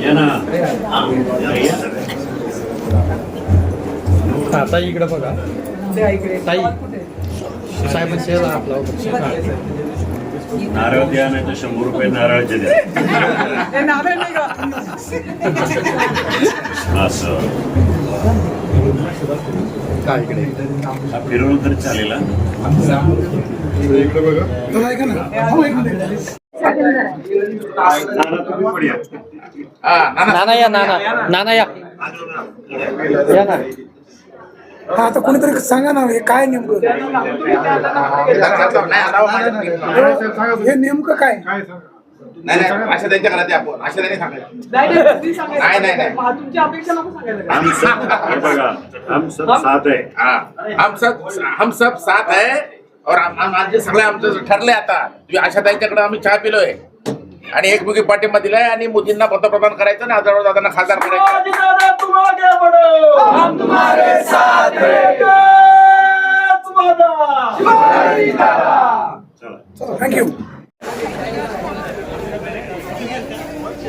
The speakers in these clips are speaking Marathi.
या ना हा ताई इकडे बघा. ताई साहेब शेला आपला नारळ द्या नाही तर शंभर रुपये नारळाचे द्या. असं. काय इकडे? हा? फिरवलं तर चालेल हा? या. नाना. या नाना. नाना या. या ना. हा आता कोणीतरी सांगा ना हे काय नेमकं? हे नेमकं काय? नाही नाही अशा त्यांच्या घरात आपण. अशा त्यांनी सांगायचं. नाही, नाही, नाही. तुमची अपेक्षा नको सांगायला. हम सब हे बघा हम सब साथ आहे. हा. हम सब हम सब साथ है और आम- आम- आमचे सगळे आमचं ठरलंय आता. तुम्ही अशा त्यांच्याकडे आम्ही चहा पिलोय. आणि एकमुखी पाठिंबा दिलाय आणि मोदींना पंतप्रधान करायचं आणि आजराव दादांना खासदार करायचं. चला. थँक्यू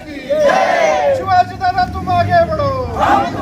की शिवाजी दादा तू मागे म्हणून